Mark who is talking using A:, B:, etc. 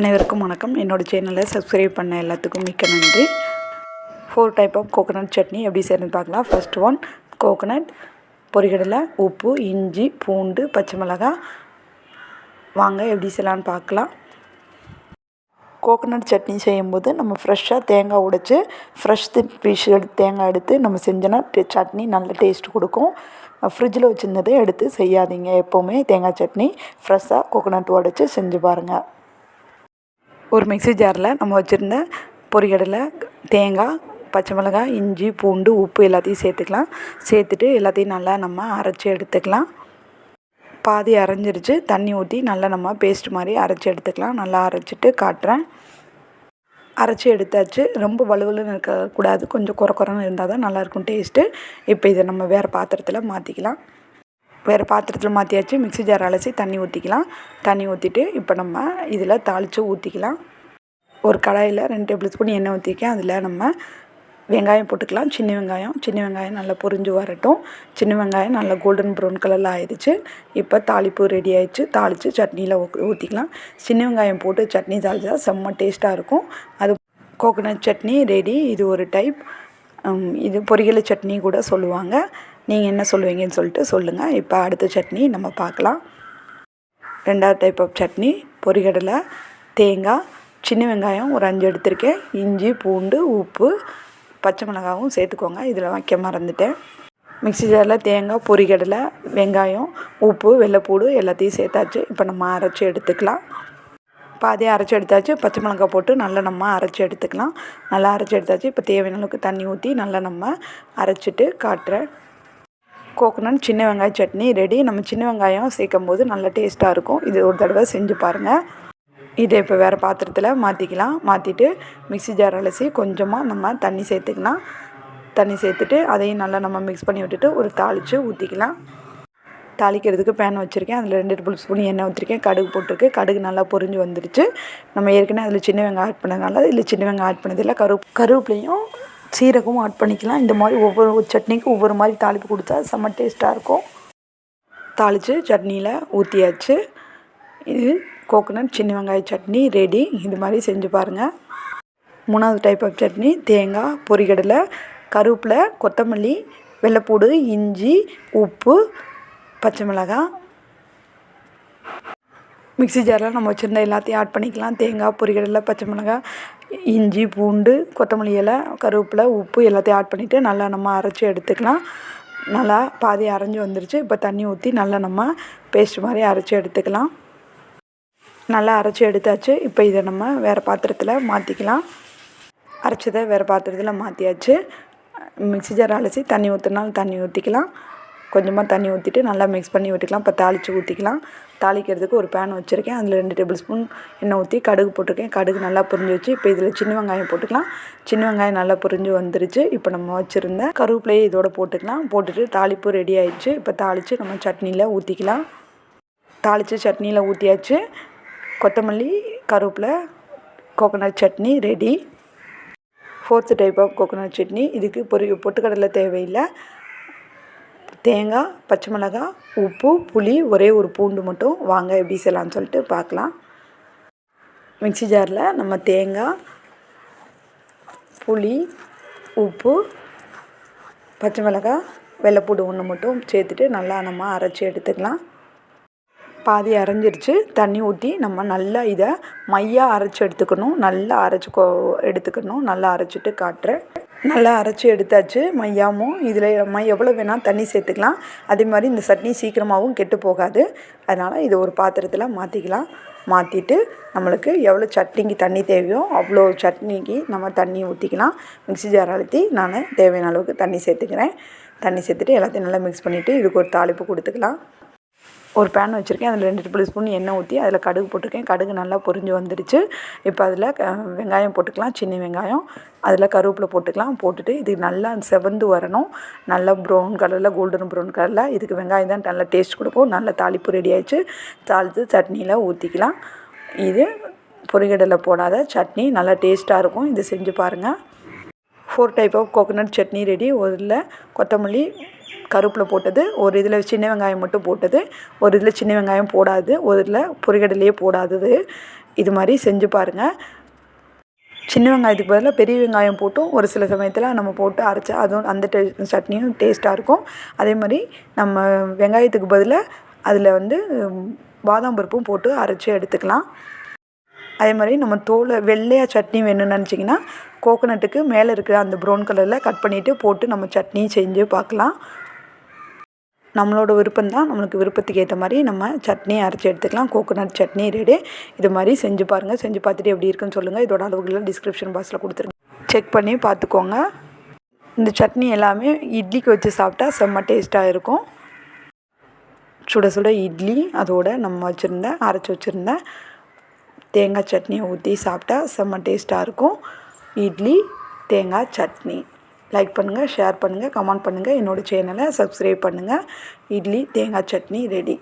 A: அனைவருக்கும் வணக்கம். என்னோடய சேனலை சப்ஸ்கிரைப் பண்ண எல்லாத்துக்கும் மிக்க நன்றி. Four type of coconut chutney எப்படி செய்யணும்னு பார்க்கலாம். ஃபர்ஸ்ட் ஒன் கோகோனட் பொரிகடலை உப்பு இஞ்சி பூண்டு பச்சை மிளகாய் வாங்க எப்படி செய்யலான்னு பார்க்கலாம். கோகோனட் சட்னி செய்யும்போது நம்ம ஃப்ரெஷ்ஷாக தேங்காய் உடைச்சி ஃப்ரெஷ் பீஸ் எடுத்து தேங்காய் எடுத்து நம்ம செஞ்சோன்னா டே- சட்னி நல்ல டேஸ்ட் கொடுக்கும். ஃப்ரிட்ஜில் வச்சுருந்ததை எடுத்து செய்யாதீங்க எப்போவுமே தேங்காய் சட்னி. ஃப்ரெஷ்ஷாக கோகோனட் உடைச்சி செஞ்சு பாருங்கள் ஒரு மிக்ஸி ஜாரில் நம்ம வச்சுருந்த பொரிகடலை தேங்காய் பச்சை மிளகாய் இஞ்சி பூண்டு உப்பு எல்லாத்தையும் சேர்த்துக்கலாம். சேர்த்துட்டு எல்லாத்தையும் நல்லா நம்ம அரைச்சி எடுத்துக்கலாம். பாதி அரைஞ்சிருச்சு. தண்ணி ஊற்றி நல்லா நம்ம பேஸ்ட் மாதிரி அரைச்சி எடுத்துக்கலாம். நல்லா அரைச்சிட்டு காட்டுறேன். அரைச்சி எடுத்தாச்சு. ரொம்ப வலுவலுன்னு இருக்கக்கூடாது. கொஞ்சம் குறை குறைன்னு இருந்தால் தான் நல்லாயிருக்கும் டேஸ்ட்டு இப்போ இதை நம்ம வேறு பாத்திரத்தில் மாற்றிக்கலாம் வேறு பாத்திரத்தில் மாற்றியாச்சு மிக்ஸி ஜார் அலசி தண்ணி ஊற்றிக்கலாம் தண்ணி ஊற்றிட்டு இப்போ நம்ம இதில் தாளித்து ஊற்றிக்கலாம் ஒரு கடாயில் ரெண்டு டேபிள் ஸ்பூன் எண்ணெய் ஊற்றிக்கேன் அதில் நம்ம வெங்காயம் போட்டுக்கலாம். சின்ன வெங்காயம். சின்ன வெங்காயம் நல்லா பொரிஞ்சு வரட்டும். சின்ன வெங்காயம் நல்லா கோல்டன் ப்ரௌன் கலரில் ஆயிடுச்சு. இப்போ தாளிப்பு ரெடி ஆயிடுச்சு. தாளித்து சட்னியில் ஊற்றிக்கலாம் சின்ன வெங்காயம் போட்டு சட்னி தாளிச்சா செம்ம டேஸ்ட்டாக இருக்கும். அது கோகோனட் சட்னி ரெடி இது ஒரு டைப் இது பொரியல் சட்னி கூட சொல்லுவாங்க. நீங்கள் என்ன சொல்லுவீங்கன்னு சொல்லிட்டு சொல்லுங்கள் இப்போ அடுத்த சட்னி நம்ம பார்க்கலாம். ரெண்டாவது டைப் ஆஃப் சட்னி பொரிகடலை தேங்காய் சின்ன வெங்காயம் ஒரு அஞ்சு எடுத்திருக்கேன். இஞ்சி பூண்டு உப்பு பச்சை மிளகாவும் சேர்த்துக்கோங்க. இதில் வைக்க மறந்துட்டேன். மிக்ஸி ஜாரில் தேங்காய் பொரிகடலை வெங்காயம் உப்பு வெள்ளைப்பூடு எல்லாத்தையும் சேர்த்தாச்சு. இப்போ நம்ம அரைச்சி எடுத்துக்கலாம். பாதியாக அரைச்சி எடுத்தாச்சு. பச்சை மிளகாய் போட்டு நல்லா நம்ம அரைச்சி எடுத்துக்கலாம். நல்லா அரைச்சி எடுத்தாச்சு. இப்போ தேவையான அளவுக்கு தண்ணி ஊற்றி நல்லா நம்ம அரைச்சிட்டு காட்டுறேன். கோகனட் சின்ன வெங்காய சட்னி ரெடி நம்ம சின்ன வெங்காயம் சேர்க்கும் போது நல்லா டேஸ்ட்டாக இருக்கும். இது ஒரு தடவை செஞ்சு பாருங்கள் இதை இப்போ வேறு பாத்திரத்தில் மாற்றிக்கலாம் மாற்றிட்டு மிக்ஸி ஜார் அலசி கொஞ்சமாக நம்ம தண்ணி சேர்த்துக்கலாம். தண்ணி சேர்த்துட்டு அதையும் நல்லா நம்ம மிக்ஸ் பண்ணி விட்டுட்டு ஒரு தாளித்து ஊற்றிக்கலாம் தாளிக்கிறதுக்கு பேன் வச்சுருக்கேன். அதில் ரெண்டு டேபிள் ஸ்பூன் எண்ணெய் ஊற்றிருக்கேன் கடுகு போட்டிருக்கு. கடுகு நல்லா பொரிஞ்சு வந்துருச்சு நம்ம ஏற்கனவே அதில் சின்ன வெங்காயம் ஆட் பண்ணதுனால இதில் சின்ன வெங்காயம் ஆட் பண்ணதில்லை. கரு கருவேப்பிலையும் சீரகமும் ஆட் பண்ணிக்கலாம். இந்த மாதிரி ஒவ்வொரு சட்னிக்கும் ஒவ்வொரு மாதிரி தாளிப்பு கொடுத்தா செம்ம டேஸ்ட்டாக இருக்கும். தாளித்து சட்னியில் ஊற்றியாச்சு இது கோகோனட் சின்ன வெங்காய சட்னி ரெடி இது மாதிரி செஞ்சு பாருங்கள் மூணாவது டைப் ஆஃப் சட்னி தேங்காய் பொரிகடலை கருவேப்பிலை கொத்தமல்லி வெள்ளைப்பூடு இஞ்சி உப்பு பச்சை மிளகாய் மிக்ஸி ஜாரில் நம்ம வச்சுருந்த எல்லாத்தையும் ஆட் பண்ணிக்கலாம். தேங்காய் பொரிகடலை பச்சை மிளகாய் இஞ்சி பூண்டு கொத்தமல்லி இலை கருவேப்பிலை உப்பு எல்லாத்தையும் ஆட் பண்ணிவிட்டு நல்லா நம்ம அரைச்சி எடுத்துக்கலாம். நல்லா பாதி அரைஞ்சி வந்துருச்சு. இப்போ தண்ணி ஊற்றி நல்லா நம்ம பேஸ்ட் மாதிரி அரைச்சி எடுத்துக்கலாம். நல்லா அரைச்சி எடுத்தாச்சு. இப்போ இதை நம்ம வேறு பாத்திரத்தில் மாற்றிக்கலாம் அரைச்சதை வேறு பாத்திரத்தில் மாற்றியாச்சு மிக்சி ஜார் அலசி தண்ணி ஊற்றுனாலும் தண்ணி ஊற்றிக்கலாம் கொஞ்சமாக தண்ணி ஊற்றிட்டு நல்லா மிக்ஸ் பண்ணி விட்டுக்கலாம். இப்போ தாளித்து ஊற்றிக்கலாம் தாளிக்கிறதுக்கு ஒரு பேன் வச்சுருக்கேன். அதில் ரெண்டு டேபிள் ஸ்பூன் எண்ணெய் ஊற்றி கடுகு போட்டிருக்கேன். கடுகு நல்லா புரிஞ்சு வச்சு இப்போ இதில் சின்ன வெங்காயம் போட்டுக்கலாம். சின்ன வெங்காயம் நல்லா புரிஞ்சு வந்துருச்சு. இப்போ நம்ம வச்சுருந்த கருவேப்பிலையை இதோட போட்டுக்கலாம். போட்டுட்டு தாளிப்பு ரெடி ஆயிடுச்சு. இப்போ தாளித்து நம்ம சட்னியில் ஊற்றிக்கலாம் தாளித்து சட்னியில் ஊற்றியாச்சு கொத்தமல்லி கருவேப்பிலை coconut chutney ready fourth type of coconut chutney. இதுக்கு பொரி பொட்டுக்கடலை தேவையில்லை. தேங்காய் பச்சை மிளகாய் உப்பு புளி ஒரே ஒரு பூண்டு மட்டும் வாங்க எப்படி செய்யலாம்னு சொல்லிட்டு பார்க்கலாம். மிக்ஸி ஜாரில் நம்ம தேங்காய் புளி உப்பு பச்சை மிளகாய் வெள்ளைப்பூடு ஒன்று மட்டும் சேர்த்துட்டு நல்லா நம்ம அரைச்சி எடுத்துக்கலாம். பாதி அரைஞ்சிருச்சு. தண்ணி ஊற்றி நம்ம நல்லா இதை மையாக அரைச்சி எடுத்துக்கணும். நல்லா அரைச்சி கோ எடுத்துக்கணும். நல்லா அரைச்சிட்டு காட்டுறேன். நல்லா அரைச்சி எடுத்தாச்சு மையாமும் இதில் நம்ம எவ்வளோ வேணால் தண்ணி சேர்த்துக்கலாம். அதே மாதிரி இந்த சட்னி சீக்கிரமாகவும் கெட்டு போகாது. அதனால் இதை ஒரு பாத்திரத்தில் மாற்றிக்கலாம் மாற்றிட்டு நம்மளுக்கு எவ்வளோ சட்னிக்கு தண்ணி தேவையோ அவ்வளோ சட்னிக்கு நம்ம தண்ணி ஊற்றிக்கலாம் மிக்ஸி ஜார் அழுத்தி நான் தேவையான அளவுக்கு தண்ணி சேர்த்துக்கிறேன். தண்ணி சேர்த்துட்டு எல்லாத்தையும் நல்லா மிக்ஸ் பண்ணிவிட்டு இதுக்கு ஒரு தாளிப்பு கொடுத்துக்கலாம். ஒரு பேன் வச்சுருக்கேன். அதில் ரெண்டு டேபிள் ஸ்பூன் எண்ணெய் ஊற்றி அதில் கடுகு போட்டிருக்கேன். கடுகு நல்லா பொரிஞ்சு வந்துடுச்சு இப்போ அதில் க வெங்காயம் போட்டுக்கலாம். சின்ன வெங்காயம். அதில் கருவேப்பிலை போட்டுக்கலாம். போட்டுட்டு இது நல்லா செவந்து வரணும். நல்லா ப்ரௌன் கலரில் கோல்டன் ப்ரௌன் கலரில் இதுக்கு வெங்காயம் தான் நல்லா டேஸ்ட் கொடுக்கும் நல்ல தாளிப்பு ரெடி ஆயிடுச்சு. தாளித்து சட்னியில் ஊற்றிக்கலாம் இது பொரிகடலை போடாத சட்னி. நல்லா டேஸ்ட்டாக இருக்கும். இது செஞ்சு பாருங்கள் four type of coconut chutney ready ஒரு இதில் கொத்தமல்லி கருப்பில் போட்டது. ஒரு இதில் சின்ன வெங்காயம் மட்டும் போட்டது. ஒரு இதில் சின்ன வெங்காயம் போடாது. ஒரு இதில் பொரிகடலையே போடாதது. இது மாதிரி செஞ்சு பாருங்கள் சின்ன வெங்காயத்துக்கு பதிலாக பெரிய வெங்காயம் போட்டும். ஒரு சில சமயத்தில் நம்ம போட்டு அரைச்சா அதுவும் அந்த டே சட்னியும் டேஸ்ட்டாக இருக்கும். அதே மாதிரி நம்ம வெங்காயத்துக்கு பதிலாக அதில் வந்து பாதாம் பருப்பும் போட்டு அரைச்சி எடுத்துக்கலாம். அதே மாதிரி நம்ம தோலை வெள்ளையாக சட்னி வேணும்னு நினச்சிங்கன்னா கோகனட்டுக்கு மேலே இருக்கிற அந்த ப்ரௌன் கலரில் கட் பண்ணிவிட்டு போட்டு நம்ம சட்னி செஞ்சு பார்க்கலாம். நம்மளோட விருப்பம் தான் நம்மளுக்கு விருப்பத்துக்கு ஏற்ற மாதிரி நம்ம சட்னி அரைச்சி எடுத்துக்கலாம். Coconut chutney ready. இது மாதிரி செஞ்சு பாருங்கள் செஞ்சு பார்த்துட்டு எப்படி இருக்குன்னு சொல்லுங்கள் இதோட அளவுகளை டிஸ்கிரிப்ஷன் பாக்ஸில் கொடுத்துருங்க. செக் பண்ணி பார்த்துக்கோங்க. இந்த சட்னி எல்லாமே இட்லிக்கு வச்சு சாப்பிட்டா செம்ம டேஸ்ட்டாக இருக்கும். சுட சுட இட்லி அதோட நம்ம வச்சுருந்த அரைச்சி வச்சுருந்த தேங்காய் சட்னி ஊற்றி சாப்பிட்டா செம்ம டேஸ்ட்டாக இருக்கும். இட்லி தேங்காய் சட்னி. லைக் பண்ணுங்கள் ஷேர் பண்ணுங்கள் கமெண்ட் பண்ணுங்கள் என்னோடய சேனலை சப்ஸ்கிரைப் பண்ணுங்கள் இட்லி தேங்காய் சட்னி ரெடி